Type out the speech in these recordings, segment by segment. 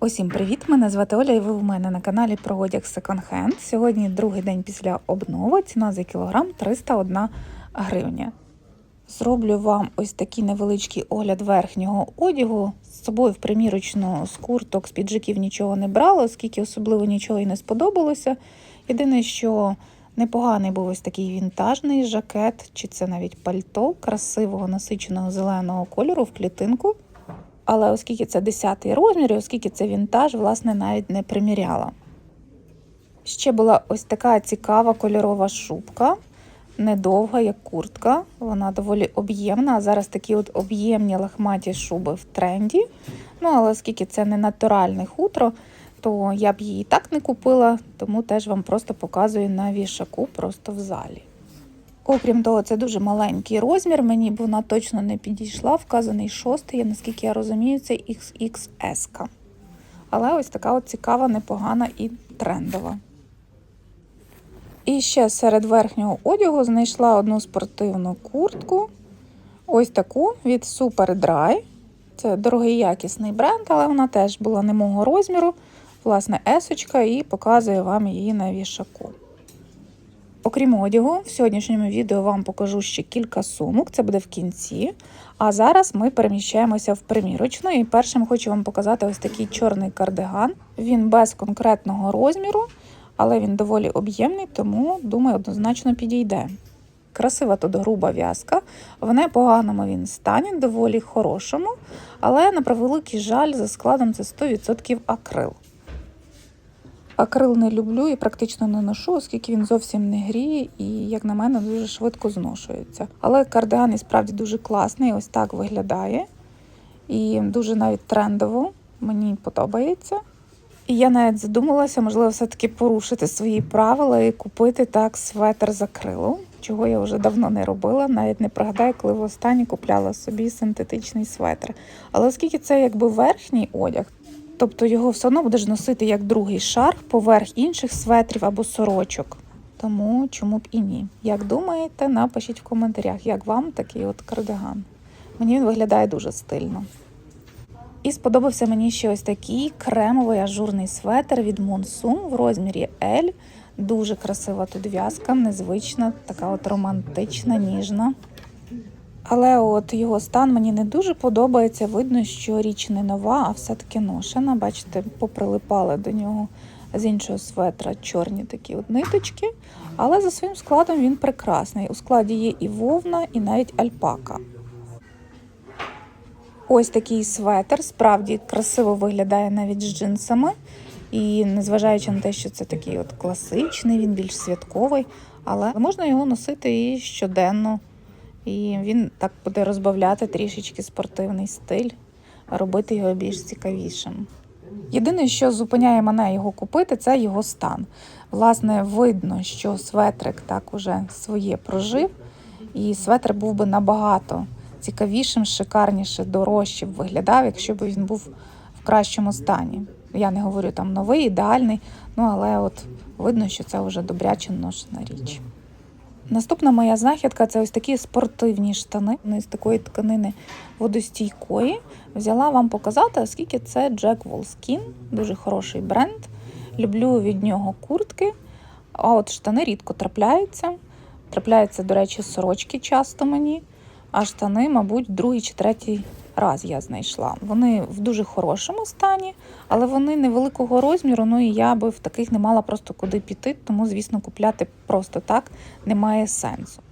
Усім привіт! Мене звати Оля, і ви в мене на каналі про одяг Hand. Сьогодні другий день після обнови. Ціна за кілограм 301 гривня. Зроблю вам ось такий невеличкий огляд верхнього одягу. З собою в примірочну з курток, з піджаків нічого не брала, оскільки особливо нічого і не сподобалося. Єдине, що непоганий був ось такий вінтажний жакет, чи це навіть пальто красивого насиченого зеленого кольору в клітинку. Але оскільки це 10 розмір, і оскільки це вінтаж, власне, навіть не приміряла. Ще була ось така цікава кольорова шубка, недовга, як куртка. Вона доволі об'ємна. А зараз такі от об'ємні лахматі шуби в тренді. Ну, але оскільки це не натуральне хутро, то я б її і так не купила, тому теж вам просто показую на вішаку, просто в залі. Окрім того, це дуже маленький розмір, мені б вона точно не підійшла. Вказаний шостий, наскільки я розумію, це XXS. Але ось така от цікава, непогана і трендова. І ще серед верхнього одягу знайшла одну спортивну куртку. Ось таку від Super Dry. Це дорогий якісний бренд, але вона теж була не мого розміру. Власне, есочка, і показую вам її на вішаку. Окрім одягу, в сьогоднішньому відео вам покажу ще кілька сумок, це буде в кінці. А зараз ми переміщаємося в примірочну. І першим хочу вам показати ось такий чорний кардиган. Він без конкретного розміру, але він доволі об'ємний, тому, думаю, однозначно підійде. Красива тут груба в'язка, в непоганому він стані, доволі хорошому, але на превеликий жаль, за складом це 100% акрил. Акрил не люблю і практично не ношу, оскільки він зовсім не гріє і, як на мене, дуже швидко зношується. Але кардиган і справді дуже класний, ось так виглядає. І дуже навіть трендово, мені подобається. І я навіть задумалася, можливо, все-таки порушити свої правила і купити так светр з акрилу, чого я вже давно не робила, навіть не пригадаю, коли в останнє купляла собі синтетичний светр. Але оскільки це якби верхній одяг, Тобто його все одно будеш носити як другий шар поверх інших светрів або сорочок. Тому чому б і ні. Як думаєте, напишіть в коментарях, як вам такий от кардиган. Мені він виглядає дуже стильно. І сподобався мені ще ось такий кремовий ажурний светр від Monsoon в розмірі L. Дуже красива тут в'язка, незвична, така от романтична, ніжна. Але от його стан мені не дуже подобається. Видно, що річ не нова, а все-таки ношена. Бачите, поприлипали до нього з іншого светра чорні такі от ниточки. Але за своїм складом він прекрасний. У складі є і вовна, і навіть альпака. Ось такий светр, справді красиво виглядає навіть з джинсами. І незважаючи на те, що це такий от класичний, він більш святковий, але можна його носити і щоденно. І він так буде розбавляти трішечки спортивний стиль, робити його більш цікавішим. Єдине, що зупиняє мене його купити, це його стан. Власне, видно, що светрик так уже своє прожив, і светр був би набагато цікавішим, шикарніше, дорожче б виглядав, якщо б він був в кращому стані. Я не говорю там новий, ідеальний, ну але от видно, що це вже добряче ношена річ. Наступна моя знахідка це ось такі спортивні штани. Вони з такої тканини водостійкої. Взяла вам показати, оскільки це Jack Wolfskin, дуже хороший бренд. Люблю від нього куртки, а от штани рідко трапляються. Трапляються, до речі, сорочки часто мені, а штани, мабуть, другий чи третій раз я знайшла. Вони в дуже хорошому стані, але вони невеликого розміру. Ну і я би в таких не мала просто куди піти, тому, звісно, купляти просто так немає сенсу.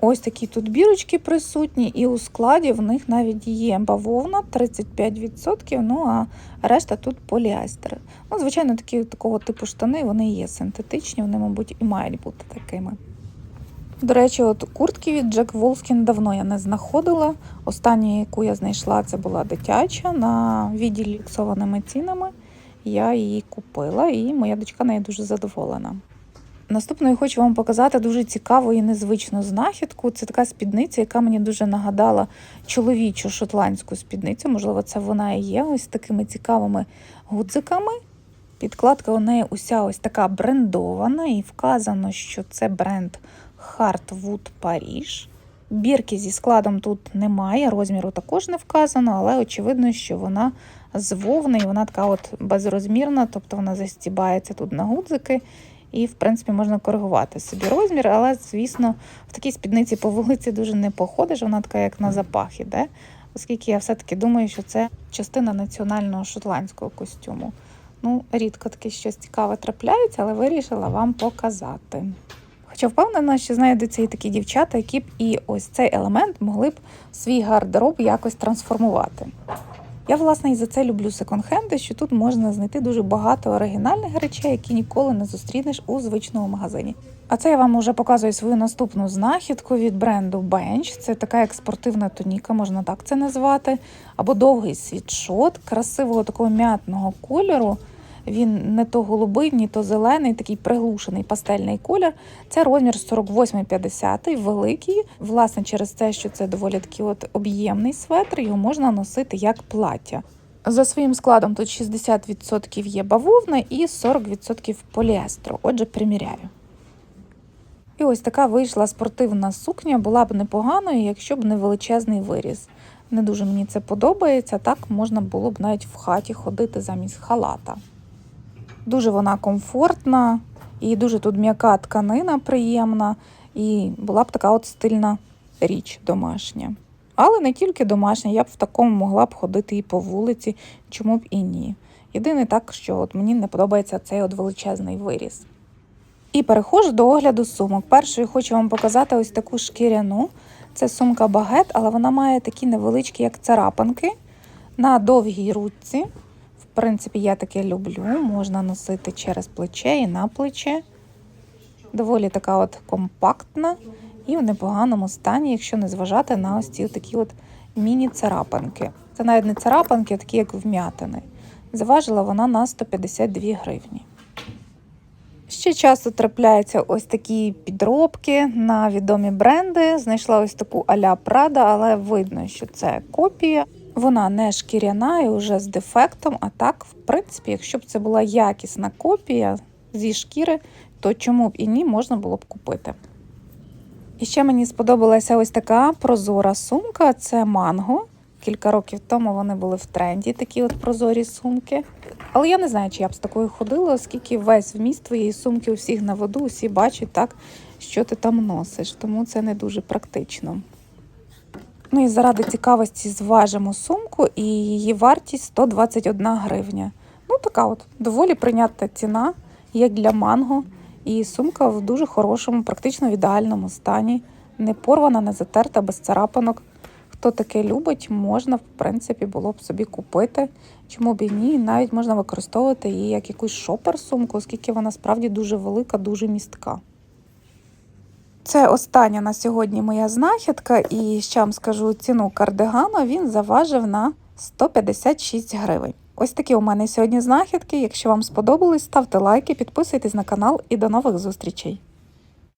Ось такі тут бірочки присутні, і у складі в них навіть є бавовна 35%, ну а решта тут поліестер. Ну, Звичайно, такі такого типу штани вони є синтетичні, вони, мабуть, і мають бути такими. До речі, от куртки від Джек Волскін давно я не знаходила. Остання, яку я знайшла, це була дитяча на відділі ліксованими цінами. Я її купила, і моя дочка нею дуже задоволена. Наступною хочу вам показати дуже цікаву і незвичну знахідку. Це така спідниця, яка мені дуже нагадала чоловічу шотландську спідницю. Можливо, це вона і є ось такими цікавими гудзиками. Підкладка у неї уся ось така брендована, і вказано, що це бренд Hardwood Паріж. Бірки зі складом тут немає, розміру також не вказано, але очевидно, що вона з вовни, і вона така от безрозмірна, тобто вона застібається тут на гудзики. І, в принципі, можна коригувати собі розмір, але, звісно, в такій спідниці по вулиці дуже не походиш, вона така, як на запах іде, оскільки я все-таки думаю, що це частина національного шотландського костюму. Ну, рідко таке щось цікаве трапляється, але вирішила вам показати. Хоча впевнена, що знайдуться і такі дівчата, які б і ось цей елемент могли б свій гардероб якось трансформувати. Я, власне, і за це люблю секонд-хенди, що тут можна знайти дуже багато оригінальних речей, які ніколи не зустрінеш у звичному магазині. А це я вам вже показую свою наступну знахідку від бренду Bench. Це така як спортивна тоніка, можна так це назвати, або довгий світшот красивого такого м'ятного кольору. Він не то голубий, ні то зелений, такий приглушений пастельний колір. Це розмір 48-50, великий. Власне, через те, що це доволі такий от об'ємний светр, його можна носити як плаття. За своїм складом тут 60% є бавовни і 40% поліестру. Отже, приміряю. І ось така вийшла спортивна сукня, була б непоганою, якщо б не величезний виріз. Не дуже мені це подобається, так можна було б навіть в хаті ходити замість халата. Дуже вона комфортна, і дуже тут м'яка тканина приємна, і була б така от стильна річ домашня. Але не тільки домашня, я б в такому могла б ходити і по вулиці, чому б і ні. Єдине так, що от мені не подобається цей от величезний виріз. І переходжу до огляду сумок. Першою хочу вам показати ось таку шкіряну. Це сумка багет, але вона має такі невеличкі, як царапанки на довгій ручці. Принципі, я таке люблю. Можна носити через плече і на плече. Доволі така от компактна і в непоганому стані, якщо не зважати на ось ці такі от міні-царапанки. Це навіть не царапанки, а такі як вм'ятини. Заважила вона на 152 гривні. Ще часто трапляються ось такі підробки на відомі бренди. Знайшла ось таку а-ля Прада, але видно, що це копія. Вона не шкіряна і вже з дефектом. А так, в принципі, якщо б це була якісна копія зі шкіри, то чому б і ні, можна було б купити. І ще мені сподобалася ось така прозора сумка це манго. Кілька років тому вони були в тренді, такі от прозорі сумки. Але я не знаю, чи я б з такою ходила, оскільки весь вміст твоєї сумки у всіх на воду, усі бачать так, що ти там носиш, тому це не дуже практично. Ну і заради цікавості зважимо сумку, і її вартість 121 гривня. Ну, така от доволі прийнятна ціна, як для манго. І сумка в дуже хорошому, практично в ідеальному стані. Не порвана, не затерта, без царапанок. Хто таке любить, можна, в принципі, було б собі купити. Чому б і ні? Навіть можна використовувати її як якусь шопер-сумку, оскільки вона справді дуже велика, дуже містка. Це остання на сьогодні моя знахідка, і ще вам скажу ціну кардигану. Він заважив на 156 гривень. Ось такі у мене сьогодні знахідки. Якщо вам сподобались, ставте лайки, підписуйтесь на канал і до нових зустрічей.